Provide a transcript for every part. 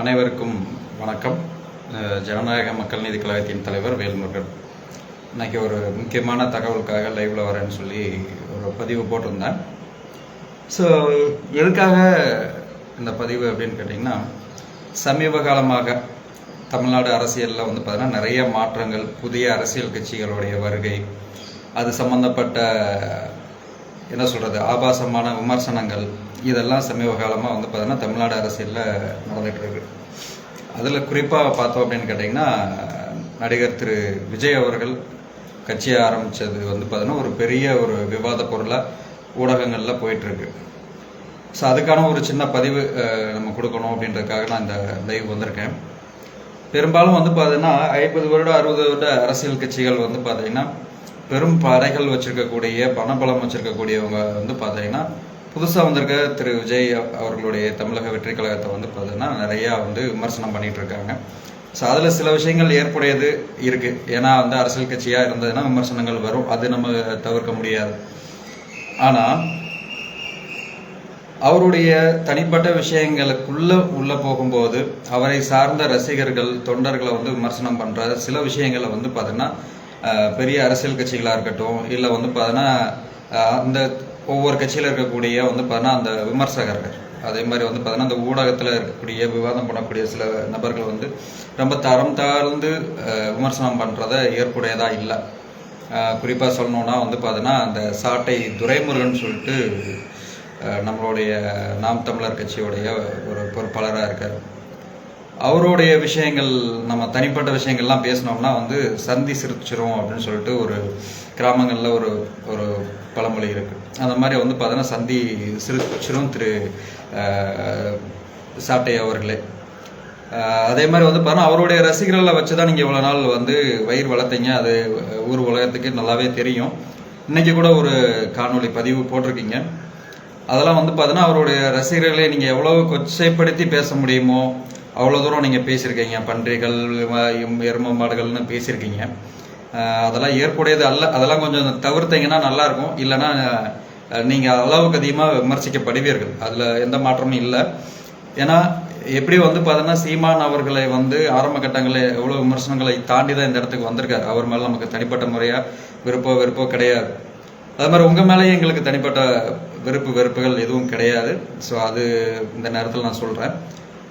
அனைவருக்கும் வணக்கம். ஜனநாயக மக்கள் நீதி கழகத்தின் தலைவர் வேல்முருகன். இன்னைக்கு ஒரு முக்கியமான தகவலுக்காக லைவ்ல வரேன்னு சொல்லி ஒரு பதிவு போட்டிருந்தேன். ஸோ எதுக்காக இந்த பதிவு அப்படின்னு கேட்டிங்கன்னா சமீப காலமாக தமிழ்நாடு அரசியலில் வந்து பார்த்தீங்கன்னா நிறைய மாற்றங்கள் புதிய அரசியல் கட்சிகளுடைய வருகை அது சம்பந்தப்பட்ட என்ன சொல்கிறது ஆபாசமான விமர்சனங்கள் இதெல்லாம் சமீப காலமாக வந்து பார்த்தீங்கன்னா தமிழ்நாடு அரசியலில் நடந்துகிட்டு இருக்கு அதில் குறிப்பாக பார்த்தோம் அப்படின்னு கேட்டிங்கன்னா நடிகர் திரு விஜய் அவர்கள் கட்சியை ஆரம்பித்தது வந்து பார்த்தீங்கன்னா ஒரு பெரிய ஒரு விவாத பொருளாக ஊடகங்களில் போயிட்டுருக்கு. ஸோ அதுக்கான ஒரு சின்ன பதிவு நம்ம கொடுக்கணும் அப்படின்றதுக்காக நான் இந்த லைவ் வந்திருக்கேன். பெரும்பாலும் வந்து பார்த்தீங்கன்னா ஐம்பது வருட அறுபது வருட அரசியல் கட்சிகள் வந்து பார்த்தீங்கன்னா பெரும் படைகள் வச்சிருக்கக்கூடிய பணபலம் வச்சிருக்கக்கூடியவங்க வந்து பார்த்தீங்கன்னா புதுசாக வந்திருக்க திரு விஜய் அவர்களுடைய தமிழக வெற்றி கழகத்தை வந்து பார்த்தீங்கன்னா நிறையா வந்து விமர்சனம் பண்ணிட்டு இருக்காங்க ஸோ அதில் சில விஷயங்கள் ஏற்புடையது இருக்கு. ஏன்னா வந்து அரசியல் கட்சியாக இருந்ததுன்னா விமர்சனங்கள் வரும். அது நம்ம தவிர்க்க முடியாது. ஆனால் அவருடைய தனிப்பட்ட விஷயங்களுக்குள்ள உள்ள போகும்போது அவரை சார்ந்த ரசிகர்கள் தொண்டர்களை வந்து விமர்சனம் பண்ற சில விஷயங்களை வந்து பார்த்தீங்கன்னா பெரிய அரசியல் கட்சிகளாக இருக்கட்டும் இல்லை வந்து பார்த்தீங்கன்னா அந்த ஒவ்வொரு கட்சியில் இருக்கக்கூடிய வந்து பார்த்தீங்கன்னா அந்த விமர்சகர்கள். அதே மாதிரி வந்து பார்த்தீங்கன்னா அந்த ஊடகத்தில் இருக்கக்கூடிய விவாதம் பண்ணக்கூடிய சில நபர்கள் வந்து ரொம்ப தரம் தாழ்ந்து விமர்சனம் பண்ணுறத ஏற்புடையதாக இல்லை. குறிப்பாக சொல்லணுன்னா வந்து பார்த்தீங்கன்னா அந்த சாட்டை துரைமுருகன் சொல்லிட்டு நம்மளுடைய நாம் தமிழர் கட்சியுடைய ஒரு பொறுப்பாளராக இருக்கார். அவருடைய விஷயங்கள் நம்ம தனிப்பட்ட விஷயங்கள்லாம் பேசினோம்னா வந்து சந்தி சிரிச்சிரும் அப்படின்னு சொல்லிட்டு ஒரு கிராமங்களில் ஒரு ஒரு பழமொழி இருக்கு. அந்த மாதிரி வந்து பார்த்தீங்கன்னா சந்தி சிரிச்சிரும் திரு சாட்டை அவர்களே. அதே மாதிரி வந்து பார்த்தோன்னா அவருடைய ரசிகர்களை வச்சு தான் நீங்கள் இவ்வளோ நாள் வந்து வயிறு வளர்த்தீங்க. அது ஊர் உலகத்துக்கு நல்லாவே தெரியும். இன்னைக்கு கூட ஒரு காணொளி பதிவு போட்டிருக்கீங்க. அதெல்லாம் வந்து பார்த்தீங்கன்னா அவருடைய ரசிகர்களை நீங்கள் எவ்வளோ கொச்சைப்படுத்தி பேச முடியுமோ அவ்வளோ தூரம் நீங்கள் பேசியிருக்கீங்க பன்றிகள் எரும மாடுகள்னு பேசியிருக்கீங்க. அதெல்லாம் ஏற்புடையது அல்ல. அதெல்லாம் கொஞ்சம் தவிர்த்தீங்கன்னா நல்லாயிருக்கும். இல்லைன்னா நீங்கள் அளவுக்கு அதிகமாக விமர்சிக்கப்படுவீர்கள். அதில் எந்த மாற்றமும் இல்லை. ஏன்னா எப்படி வந்து பார்த்தோன்னா சீமான் அவர்களை வந்து ஆரம்ப கட்டங்களில் எவ்வளோ விமர்சனங்களை தாண்டி தான் இந்த இடத்துக்கு வந்திருக்காரு. அவர் மேலே நமக்கு தனிப்பட்ட முறையாக விருப்போ வெறுப்போ கிடையாது. அது மாதிரி உங்கள் மேலேயும் எங்களுக்கு தனிப்பட்ட விருப்பு வெறுப்புகள் எதுவும் கிடையாது. ஸோ அது இந்த நேரத்தில் நான் சொல்கிறேன்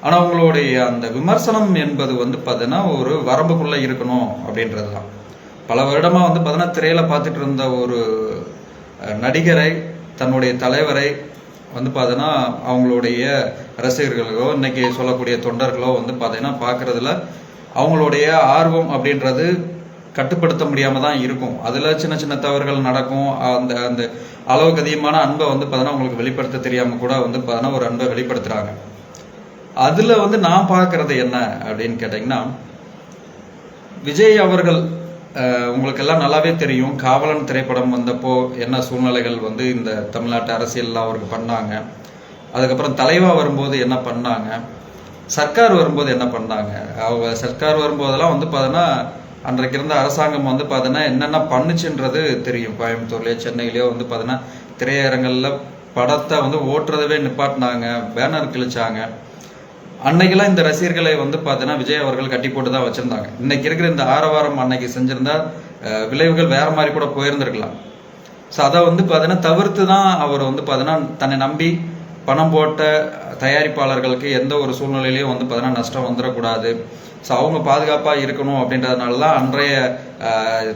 ஆனால் உங்களுடைய அந்த விமர்சனம் என்பது வந்து பார்த்தீங்கன்னா ஒரு வரம்புக்குள்ளே இருக்கணும் அப்படின்றது தான் பல வருடமாக வந்து பார்த்தீங்கன்னா திரையில் பார்த்துட்டு இருந்த ஒரு நடிகரை தன்னுடைய தலைவரை வந்து பார்த்தீங்கன்னா அவங்களுடைய ரசிகர்களோ இன்னைக்கு சொல்லக்கூடிய தொண்டர்களோ வந்து பார்த்தீங்கன்னா பார்க்கறதுல அவங்களுடைய ஆர்வம் அப்படின்றது கட்டுப்படுத்த முடியாம தான் இருக்கும். அதில் சின்ன சின்ன தவறுகள் நடக்கும். அந்த அந்த அளவுக்கு அதிகமான அன்பை வந்து பார்த்தீங்கன்னா உங்களுக்கு வெளிப்படுத்த தெரியாமல் கூட வந்து பார்த்தீங்கன்னா ஒரு அன்பை வெளிப்படுத்துகிறாங்க அதுல வந்து நான் பார்க்கறது என்ன அப்படின்னு கேட்டீங்கன்னா விஜய் அவர்கள் உங்களுக்கு எல்லாம் நல்லாவே தெரியும். காவலன் திரைப்படம் வந்தப்போ என்ன சூழ்நிலைகள் வந்து இந்த தமிழ்நாட்டு அரசியல்லாம் அவருக்கு பண்ணாங்க. அதுக்கப்புறம் தலைவா வரும்போது என்ன பண்ணாங்க? சர்க்கார் வரும்போது என்ன பண்ணாங்க? அவங்க சர்க்கார் வரும்போதெல்லாம் வந்து பார்த்தீங்கன்னா அன்றைக்கு இருந்த அரசாங்கம் வந்து பார்த்தீங்கன்னா என்னென்ன பண்ணுச்சுன்றது தெரியும். கோயம்புத்தூர்லயோ சென்னையிலயோ வந்து பார்த்தீங்கன்னா திரையரங்கல்ல படத்தை வந்து ஓட்டுறதவே நிப்பாட்டினாங்க. பேனர் கிழிச்சாங்க. அன்னைக்கெல்லாம் இந்த ரசிகர்களை வந்து பார்த்தீங்கன்னா விஜய் அவர்கள் கட்டி போட்டு தான் வச்சிருந்தாங்க. இன்னைக்கு இருக்கிற இந்த ஆரவாரம் அன்னைக்கு செஞ்சிருந்தா விளைவுகள் வேற மாதிரி கூட போயிருந்திருக்கலாம். ஸோ அதை வந்து பார்த்தீங்கன்னா தவிர்த்து தான் அவர் வந்து பார்த்தீங்கன்னா தன்னை நம்பி பணம் போட்ட தயாரிப்பாளர்களுக்கு எந்த ஒரு சூழ்நிலையிலையும் வந்து பார்த்தீங்கன்னா நஷ்டம் வந்துடக்கூடாது. ஸோ அவங்க பாதுகாப்பாக இருக்கணும் அப்படின்றதுனால தான் அன்றைய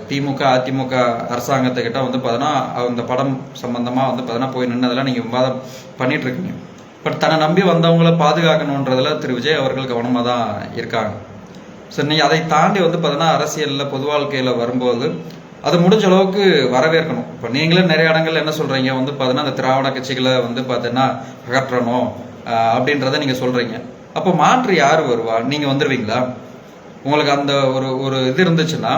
திமுக அதிமுக அரசாங்கத்துக்கிட்ட வந்து பார்த்தீங்கன்னா அந்த படம் சம்பந்தமாக வந்து பார்த்தீங்கன்னா போய் நின்னதெல்லாம் நீங்கள் விவாதம் பண்ணிகிட்ருக்கீங்க பட் தன்னை நம்பி வந்தவங்கள பாதுகாக்கணுன்றதுல திரு விஜய் அவர்கள் கவனமாக தான் இருக்காங்க. ஸோ நீ அதை தாண்டி வந்து பார்த்தீங்கன்னா அரசியலில் பொது வாழ்க்கையில் வரும்போது அது முடிஞ்ச அளவுக்கு வரவேற்கணும். இப்போ நீங்களே நிறைய இடங்கள்ல என்ன சொல்கிறீங்க வந்து பார்த்தீங்கன்னா அந்த திராவிட கட்சிகளை வந்து பார்த்தீங்கன்னா அகற்றணும் அப்படின்றத நீங்கள் சொல்கிறீங்க அப்போ மாற்று யார் வருவா? நீங்கள் வந்துடுவீங்களா உங்களுக்கு அந்த ஒரு ஒரு இது இருந்துச்சுன்னா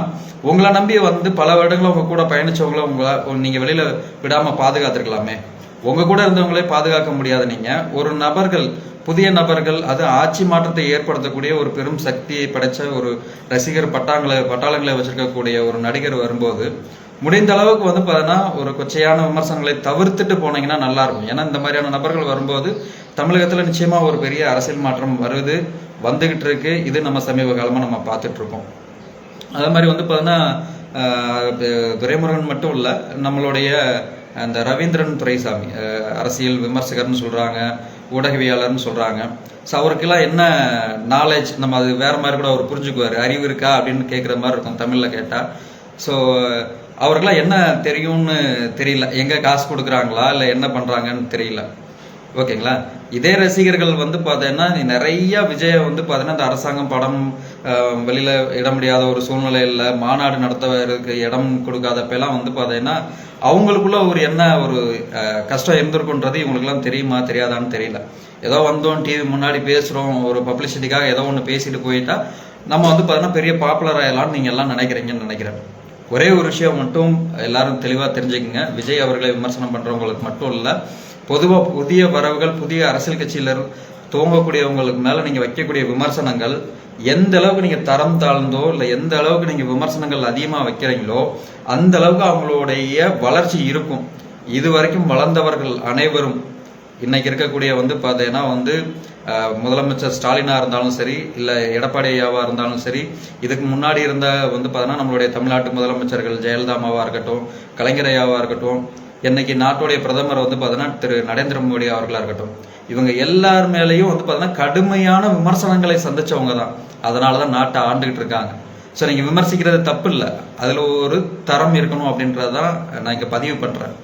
உங்களை நம்பி வந்து பல வருடங்களும் உங்கள் கூட பயணித்தவங்கள உங்களை நீங்கள் வெளியில் விடாமல் பாதுகாத்துருக்கலாமே. உங்க கூட இருந்தவங்களே பாதுகாக்க முடியாத நீங்க ஒரு நபர்கள் புதிய நபர்கள் அது ஆட்சி மாற்றத்தை ஏற்படுத்தக்கூடிய ஒரு பெரும் சக்தியை படைச்ச ஒரு ரசிகர் பட்டாங்களை பட்டாளங்களை வச்சிருக்கக்கூடிய ஒரு நடிகர் வரும்போது முடிந்த அளவுக்கு வந்து பார்த்தீங்கன்னா ஒரு கொச்சையான விமர்சனங்களை தவிர்த்துட்டு போனீங்கன்னா நல்லா இருக்கும். ஏன்னா இந்த மாதிரியான நபர்கள் வரும்போது தமிழகத்தில் நிச்சயமா ஒரு பெரிய அரசியல் மாற்றம் வருது வந்துகிட்டு இருக்கு. இது நம்ம சமீப காலமாக நம்ம பார்த்துட்டு இருக்கோம். அதே மாதிரி வந்து பார்த்தீங்கன்னா துரைமுருகன் மட்டும் இல்லை நம்மளுடைய அந்த ரவீந்திரன் துரைசாமி அரசியல் விமர்சகர்னு சொல்கிறாங்க ஊடகவியாளர்னு சொல்கிறாங்க ஸோ அவருக்கெல்லாம் என்ன நாலேஜ் நம்ம அது வேறு மாதிரி கூட அவர் புரிஞ்சுக்குவார். அறிவு இருக்கா அப்படின்னு கேட்குற மாதிரி இருக்கும் தமிழில் கேட்டால் ஸோ அவருக்கெல்லாம் என்ன தெரியும்னு தெரியல. எங்கே காசு கொடுக்குறாங்களா? இல்லை என்ன பண்ணுறாங்கன்னு தெரியல. ஓகேங்களா? இதே ரசிகர்கள் வந்து பார்த்தீங்கன்னா நிறைய விஜயை வந்து பார்த்தீங்கன்னா இந்த அரசாங்கம் படம் வெளியில இட முடியாத ஒரு சூழ்நிலையில் மாநாடு நடத்துவதற்கு இடம் கொடுக்காதப்பெல்லாம் வந்து பார்த்தீங்கன்னா அவங்களுக்குள்ள ஒரு என்ன ஒரு அஹ், கஷ்டம் இருந்திருக்குன்றது இவங்களுக்குலாம் தெரியுமா தெரியாதான்னு தெரியல. ஏதோ வந்தோம் டிவி முன்னாடி பேசுகிறோம் ஒரு பப்ளிசிட்டிக்காக ஏதோ ஒன்று பேசிட்டு போயிட்டா நம்ம வந்து பார்த்தீங்கன்னா பெரிய பாப்புலர் ஆகலாம்னு நீங்கள் எல்லாம் நினைக்கிறீங்கன்னு நினைக்கிறேன். ஒரே ஒரு விஷயம் மட்டும் எல்லாரும் தெளிவாக தெரிஞ்சுக்கங்க. விஜய் அவர்களை விமர்சனம் பண்ணுறவங்களுக்கு மட்டும் இல்லை பொதுவாக புதிய வரவுகள் புதிய அரசியல் கட்சியில துவங்கக்கூடியவங்களுக்கு மேலே நீங்கள் வைக்கக்கூடிய விமர்சனங்கள் எந்த அளவுக்கு நீங்கள் தரம் தாழ்ந்தோ இல்லை எந்த அளவுக்கு நீங்கள் விமர்சனங்கள் அதிகமாக வைக்கிறீங்களோ அந்த அளவுக்கு அவங்களுடைய வளர்ச்சி இருக்கும். இது வரைக்கும் வளர்ந்தவர்கள் அனைவரும் இன்னைக்கு இருக்கக்கூடிய வந்து பார்த்தீங்கன்னா வந்து முதலமைச்சர் ஸ்டாலினா இருந்தாலும் சரி இல்லை எடப்பாடி ஐயாவாக இருந்தாலும் சரி இதுக்கு முன்னாடி இருந்த வந்து பார்த்தீங்கன்னா நம்மளுடைய தமிழ்நாட்டு முதலமைச்சர்கள் ஜெயலலிதா அம்மாவாக இருக்கட்டும் கலைஞர் ஐயாவாக இருக்கட்டும் இன்னைக்கு நாட்டுடைய பிரதமர் வந்து பார்த்தீங்கன்னா திரு நரேந்திர மோடி அவர்களாக இருக்கட்டும் இவங்க எல்லார் மேலேயும் வந்து பார்த்தீங்கன்னா கடுமையான விமர்சனங்களை சந்திச்சவங்க தான். அதனால தான் நாட்டை ஆண்டுகிட்டு இருக்காங்க. ஸோ நீங்கள் விமர்சிக்கிறது தப்பு இல்லை. அதில் ஒரு தரம் இருக்கணும் அப்படின்றதான் நான் இங்கே பதிவு பண்ணுறேன்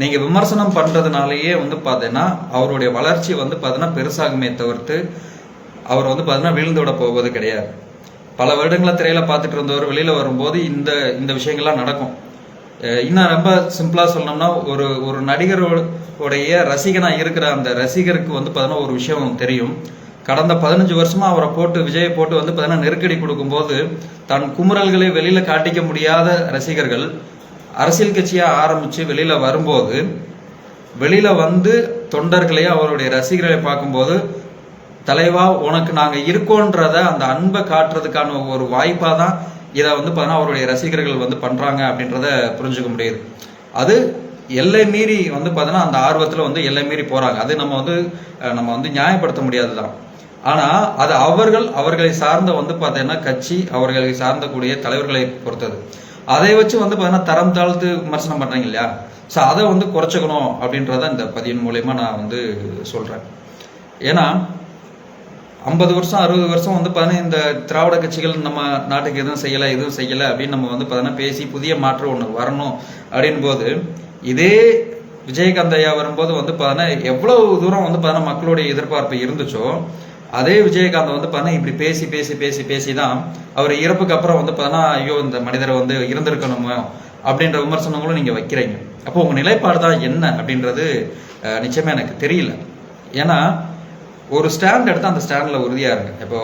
நீங்கள் விமர்சனம் பண்ணுறதுனாலேயே வந்து பார்த்தீங்கன்னா அவருடைய வளர்ச்சி வந்து பார்த்தீங்கன்னா பெருசாகுமே தவிர்த்து அவர் வந்து பார்த்தீங்கன்னா விழுந்து விட போவது கிடையாது. பல வருடங்களை திரையில பார்த்துட்டு இருந்தவர் வெளியில் வரும்போது இந்த இந்த விஷயங்கள்லாம் நடக்கும். இன்னும் ரொம்ப சிம்பிளா சொல்லணும்னா ஒரு ஒரு நடிகரோடைய ரசிகனா இருக்கிற அந்த ரசிகருக்கு வந்து பார்த்தீங்கன்னா ஒரு விஷயம் தெரியும். கடந்த பதினஞ்சு வருஷமா அவரை போட்டு விஜயை போட்டு வந்து பார்த்தீங்கன்னா நெருக்கடி கொடுக்கும்போது தன் குமுறல்களை வெளியில காட்டிக்க முடியாத ரசிகர்கள் அரசியல் கட்சியா ஆரம்பிச்சு வெளியில வரும்போது வெளியில வந்து தொண்டர்களையும் அவருடைய ரசிகர்களை பார்க்கும்போது தலைவா உனக்கு நாங்க இருக்கோன்றத அந்த அன்பை காட்டுறதுக்கான ஒரு வாய்ப்பா தான் இதை வந்து பார்த்தீங்கன்னா அவருடைய ரசிகர்கள் வந்து பண்ணுறாங்க அப்படின்றத புரிஞ்சுக்க முடியுது. அது எல்லை மீறி வந்து பார்த்தீங்கன்னா அந்த ஆர்வத்தில் வந்து எல்லை மீறி போகிறாங்க அது நம்ம வந்து நம்ம வந்து நியாயப்படுத்த முடியாதுதான். ஆனால் அது அவர்கள் அவர்களை சார்ந்த வந்து பார்த்தீங்கன்னா கட்சி அவர்களை சார்ந்த கூடிய தலைவர்களை பொறுத்தது. அதை வச்சு வந்து பார்த்தீங்கன்னா தரம் தாழ்த்து விமர்சனம் பண்ணுறீங்க இல்லையா? ஸோ அதை வந்து குறைச்சிக்கணும் அப்படின்றத இந்த பதிவின் மூலயமா நான் வந்து சொல்கிறேன் ஏன்னா ஐம்பது வருஷம் அறுபது வருஷம் வந்து பார்த்தீங்கன்னா இந்த திராவிட கட்சிகள் நம்ம நாட்டுக்கு எதுவும் செய்யலை எதுவும் செய்யலை அப்படின்னு நம்ம வந்து பார்த்தீங்கன்னா பேசி புதிய மாற்றம் ஒன்று வரணும் அப்படின் போது இதே விஜயகாந்த் ஐயா வரும்போது வந்து பார்த்தீங்கன்னா எவ்வளவு தூரம் வந்து பார்த்தீங்கன்னா மக்களுடைய எதிர்பார்ப்பு இருந்துச்சோ அதே விஜயகாந்த் வந்து பார்த்தீங்கன்னா இப்படி பேசி பேசி பேசி பேசி தான் அவர் இறப்புக்கு அப்புறம் வந்து பார்த்தீங்கன்னா ஐயோ இந்த மனிதரை வந்து இருந்திருக்கணுமோ அப்படின்ற விமர்சனங்களும் நீங்கள் வைக்கிறீங்க. அப்போ உங்கள் நிலைப்பாடு தான் என்ன அப்படின்றது நிச்சயமாக எனக்கு தெரியல. ஏன்னா ஒரு ஸ்டாண்ட் எடுத்து அந்த ஸ்டாண்டில் உறுதியாக இருங்க. இப்போ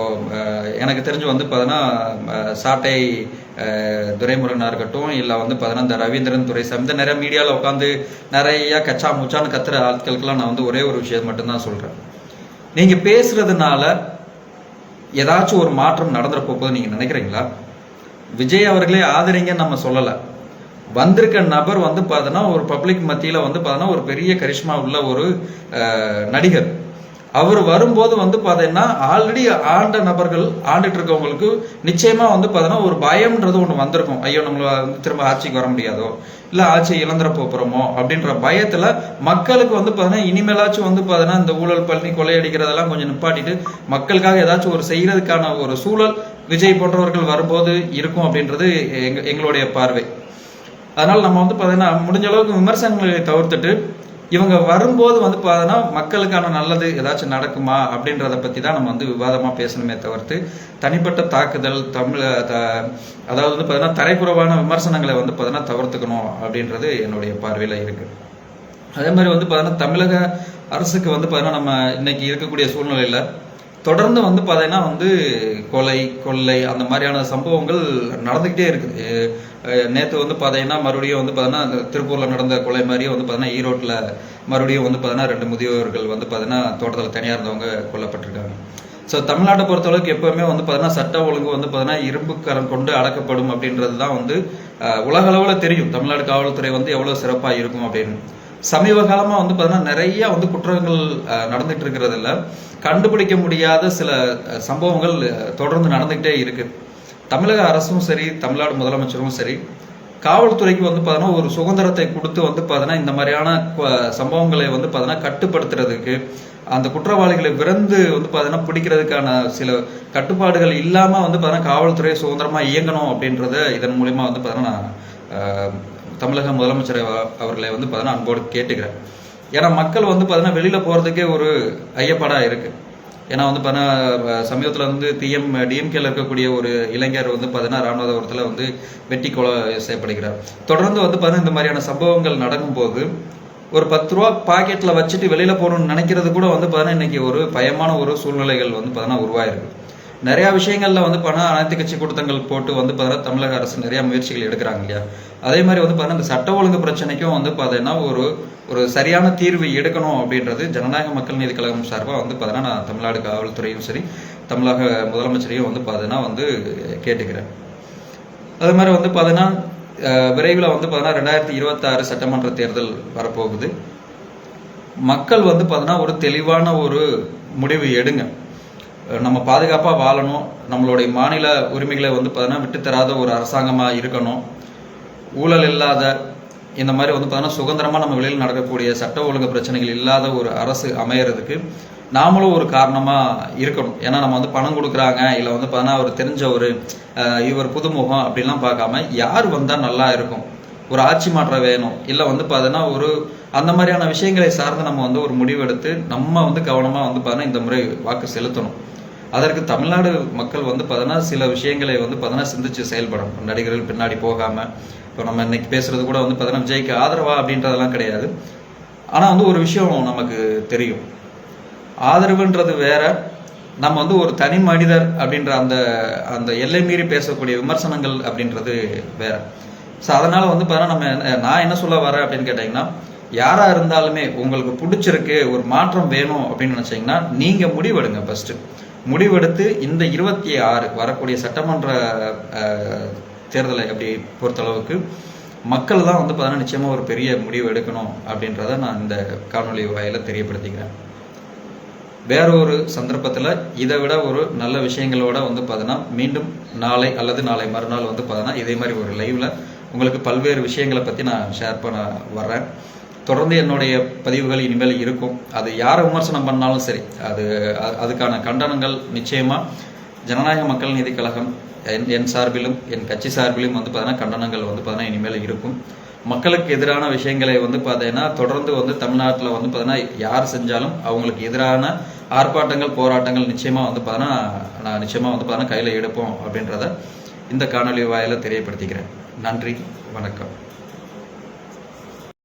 எனக்கு தெரிஞ்சு வந்து பார்த்தீங்கன்னா சாட்டை துரைமுருகனாக இருக்கட்டும் இல்லை வந்து பார்த்தீங்கன்னா இந்த ரவீந்திரன் துரைசாமி இந்த நிறைய மீடியாவில் உட்காந்து நிறைய கச்சா முச்சான்னு கத்துற ஆட்களுக்கெல்லாம் நான் வந்து ஒரே ஒரு விஷயம் மட்டும்தான் சொல்கிறேன் நீங்கள் பேசுறதுனால ஏதாச்சும் ஒரு மாற்றம் நடந்துற போகுது நீங்கள் நினைக்கிறீங்களா? விஜய் அவர்களே ஆதரிங்கன்னு நம்ம சொல்லலை. வந்திருக்க நபர் வந்து பார்த்தோன்னா ஒரு பப்ளிக் மத்தியில் வந்து பார்த்தோன்னா ஒரு பெரிய கரிஷ்மா உள்ள ஒரு நடிகர். அவர் வரும்போது வந்து பார்த்தீங்கன்னா ஆல்ரெடி ஆண்ட நபர்கள் ஆண்டுட்டு இருக்கவங்களுக்கு நிச்சயமா வந்து பார்த்தீங்கன்னா ஒரு பயம்ன்றது ஒன்று வந்திருக்கும். ஐயோ நம்மள வந்து திரும்ப ஆட்சிக்கு வர முடியாதோ? இல்லை ஆட்சி இழந்துட போகிறோமோ அப்படின்ற பயத்தில் மக்களுக்கு வந்து பார்த்தீங்கன்னா இனிமேலாச்சும் வந்து பார்த்தீங்கன்னா இந்த ஊழல் பள்ளி கொள்ளையடிக்கிறதெல்லாம் கொஞ்சம் நிப்பாட்டிட்டு மக்களுக்காக ஏதாச்சும் ஒரு செய்யறதுக்கான ஒரு சூழல் விஜய் போன்றவர்கள் வரும்போது இருக்கும் அப்படின்றது எங்க எங்களுடைய பார்வை. அதனால நம்ம வந்து பார்த்தீங்கன்னா முடிஞ்ச அளவுக்கு விமர்சனங்களை தவிர்த்துட்டு இவங்க வரும்போது வந்து பார்த்தோன்னா மக்களுக்கான நல்லது ஏதாச்சும் நடக்குமா அப்படின்றத பற்றி தான் நம்ம வந்து விவாதமாக பேசணுமே தவிர்த்து தனிப்பட்ட தாக்குதல் தமிழ் த- அதாவது வந்து பார்த்தீங்கன்னா தரைக்குறவான விமர்சனங்களை வந்து பார்த்தீங்கன்னா தவிர்த்துக்கணும் அப்படின்றது என்னுடைய பார்வையில் இருக்குது அதே மாதிரி வந்து பார்த்தீங்கன்னா தமிழக அரசுக்கு வந்து பார்த்தீங்கன்னா நம்ம இன்னைக்கு இருக்கக்கூடிய சூழ்நிலையில் தொடர்ந்து வந்து பார்த்தீங்கன்னா வந்து கொலை கொள்ளை அந்த மாதிரியான சம்பவங்கள் நடந்துக்கிட்டே இருக்குது. நேற்று வந்து பார்த்தீங்கன்னா மறுபடியும் வந்து பார்த்தீங்கன்னா அந்த திருப்பூரில் நடந்த கொலை மாதிரியே வந்து பார்த்தீங்கன்னா ஈரோட்டில் மறுபடியும் வந்து பார்த்தீங்கன்னா ரெண்டு முதியோர்கள் வந்து பார்த்தீங்கன்னா தோட்டத்தில் தனியாக இருந்தவங்க கொல்லப்பட்டிருக்காங்க. ஸோ தமிழ்நாட்டை பொறுத்தளவுக்கு எப்போவுமே வந்து பார்த்தீங்கன்னா சட்ட ஒழுங்கு வந்து பார்த்தீங்கன்னா இரும்புக்கரம் கொண்டு அடக்கப்படும் அப்படின்றது தான் வந்து உலகளவில் உலக அளவில் தெரியும். தமிழ்நாடு காவல்துறை வந்து எவ்வளோ சிறப்பாக இருக்கும் அப்படின்னு. சமீப காலமாக வந்து பார்த்தீங்கன்னா நிறைய வந்து குற்றங்கள் நடந்துகிட்டு நடந்துட்டு இருக்கிறதுல கண்டுபிடிக்க முடியாத சில சம்பவங்கள் தொடர்ந்து நடந்துகிட்டே இருக்கு. தமிழக அரசும் சரி தமிழ்நாடு முதலமைச்சரும் சரி காவல்துறைக்கு வந்து பார்த்தீங்கன்னா ஒரு சுதந்திரத்தை கொடுத்து வந்து பார்த்தீங்கன்னா இந்த மாதிரியான சம்பவங்களை வந்து பார்த்தீங்கன்னா கட்டுப்படுத்துறதுக்கு அந்த குற்றவாளிகளை விரைந்து வந்து பார்த்தீங்கன்னா பிடிக்கிறதுக்கான சில கட்டுப்பாடுகள் இல்லாமல் வந்து பார்த்தீங்கன்னா காவல்துறை சுதந்திரமாக இயங்கணும் அப்படின்றத இதன் மூலிமா வந்து பார்த்தீங்கன்னா நான் தமிழக முதலமைச்சர் அவர்களை வந்து பார்த்தீங்கன்னா அன்போடு கேட்டுக்கிறேன். ஏன்னா மக்கள் வந்து பார்த்தீங்கன்னா வெளியில் போகிறதுக்கே ஒரு ஐயப்பாடாக இருக்குது ஏன்னா வந்து பார்த்தீங்கன்னா சமீபத்தில் வந்து டிஎம் டிஎம்கேல இருக்கக்கூடிய ஒரு இளைஞர் வந்து பார்த்தீங்கன்னா ராமநாதபுரத்தில் வந்து வெட்டி கொலை செய்யப்படுகிறார். தொடர்ந்து வந்து பார்த்தீங்கன்னா இந்த மாதிரியான சம்பவங்கள் நடக்கும்போது ஒரு பத்து ரூபா பாக்கெட்டில் வச்சுட்டு வெளியில் போகணும்னு நினைக்கிறது கூட வந்து பார்த்தீங்கன்னா இன்னைக்கு ஒரு பயமான ஒரு சூழ்நிலைகள் வந்து பார்த்தீங்கன்னா உருவாயிருக்கு. நிறையா விஷயங்கள்ல வந்து பார்த்தீங்கன்னா அனைத்து கட்சி கூட்டங்கள் போட்டு வந்து பார்த்தீங்கன்னா தமிழக அரசு நிறைய முயற்சிகள் எடுக்கிறாங்க இல்லையா? அதே மாதிரி வந்து பார்த்தீங்கன்னா இந்த சட்ட ஒழுங்கு பிரச்சனைக்கும் வந்து பார்த்தீங்கன்னா ஒரு ஒரு சரியான தீர்வு எடுக்கணும் அப்படின்றது ஜனநாயக மக்கள் நீதி கழகம் சார்பாக வந்து பார்த்தீங்கன்னா நான் தமிழ்நாடு காவல்துறையும் சரி தமிழக முதலமைச்சரையும் வந்து பார்த்தீங்கன்னா வந்து கேட்டுக்கிறேன். அது மாதிரி வந்து பார்த்தீங்கன்னா விரைவில் வந்து பார்த்தீங்கன்னா ரெண்டாயிரத்தி இருபத்தாறு சட்டமன்ற தேர்தல் வரப்போகுது. மக்கள் வந்து பார்த்தீங்கன்னா ஒரு தெளிவான ஒரு முடிவு எடுங்க. நம்ம பாதுகாப்பாக வாழணும். நம்மளுடைய மாநில உரிமைகளை வந்து பார்த்தீங்கன்னா விட்டுத்தராத ஒரு அரசாங்கமாக இருக்கணும். ஊழல் இல்லாத இந்த மாதிரி வந்து பார்த்தீங்கன்னா சுதந்திரமாக நம்ம வெளியில் நடக்கக்கூடிய சட்ட ஒழுங்கு பிரச்சனைகள் இல்லாத ஒரு அரசு அமையறதுக்கு நாமளும் ஒரு காரணமாக இருக்கணும். ஏன்னா நம்ம வந்து பணம் கொடுக்குறாங்க இல்லை வந்து பார்த்தீங்கன்னா அவர் தெரிஞ்ச ஒரு இவர் புதுமுகம் அப்படிலாம் பார்க்காம யார் வந்தால் நல்லா இருக்கும்? ஒரு ஆட்சி மாற்றம் வேணும். இல்லை வந்து பார்த்தீங்கன்னா ஒரு அந்த மாதிரியான விஷயங்களை சார்ந்து நம்ம வந்து ஒரு முடிவெடுத்து நம்ம வந்து கவனமாக வந்து பார்த்தீங்கன்னா இந்த முறை வாக்கு செலுத்தணும். அதற்கு தமிழ்நாடு மக்கள் வந்து பார்த்தீங்கன்னா சில விஷயங்களை வந்து பார்த்தீங்கன்னா சிந்திச்சு செயல்படணும். நடிகர்கள் பின்னாடி போகாமல் இப்போ நம்ம இன்னைக்கு பேசுறது கூட வந்து பார்த்தீங்கன்னா விஜய்க்கு ஆதரவா அப்படின்றதெல்லாம் கிடையாது. ஆனால் வந்து ஒரு விஷயம் நமக்கு தெரியும். ஆதரவுன்றது வேற நம்ம வந்து ஒரு தனி மனிதர் அப்படின்ற அந்த அந்த எல்லை மீறி பேசக்கூடிய விமர்சனங்கள் அப்படின்றது வேற. ஸோ அதனால் வந்து பார்த்தீங்கன்னா நம்ம நான் என்ன சொல்ல வரேன் அப்படின்னு கேட்டிங்கன்னா யாராக இருந்தாலுமே உங்களுக்கு பிடிச்சிருக்கு ஒரு மாற்றம் வேணும் அப்படின்னு நினச்சிங்கன்னா நீங்கள் முடிவெடுங்க ஃபஸ்ட்டு முடிவெடுத்து இந்த இருபத்தி ஆறு வரக்கூடிய சட்டமன்ற தேர்தலை அப்படி பொறுத்தளவுக்கு மக்கள் தான் வந்து பார்த்தீங்கன்னா நிச்சயமா ஒரு பெரிய முடிவு எடுக்கணும் அப்படின்றத நான் இந்த காணொளி வாயில தெரியப்படுத்திக்கிறேன். வேற ஒரு சந்தர்ப்பத்தில் இதை விட ஒரு நல்ல விஷயங்களோட வந்து பார்த்தோன்னா மீண்டும் நாளை அல்லது நாளை மறுநாள் வந்து பார்த்தோன்னா இதே மாதிரி ஒரு லைவ்ல உங்களுக்கு பல்வேறு விஷயங்களை பற்றி நான் ஷேர் பண்ண வர்றேன். தொடர்ந்து என்னுடைய பதிவுகள் இனிமேல் இருக்கும். அது யாரை விமர்சனம் பண்ணாலும் சரி அது அதுக்கான கண்டனங்கள் நிச்சயமாக ஜனநாயக மக்கள் நீதி கழகம் என் என் சார்பிலும் என் கட்சி சார்பிலும் வந்து பார்த்தீங்கன்னா கண்டனங்கள் வந்து பார்த்தீங்கன்னா இனிமேல் இருக்கும். மக்களுக்கு எதிரான விஷயங்களை வந்து பார்த்தீங்கன்னா தொடர்ந்து வந்து தமிழ்நாட்டில் வந்து பார்த்தீங்கன்னா யார் செஞ்சாலும் அவங்களுக்கு எதிரான ஆர்ப்பாட்டங்கள் போராட்டங்கள் நிச்சயமாக வந்து பார்த்தீங்கன்னா நான் நிச்சயமாக வந்து பார்த்தீங்கன்னா கையில் எடுப்போம் அப்படின்றத இந்த காணொளி வாயில தெரியப்படுத்திக்கிறேன். நன்றி வணக்கம்.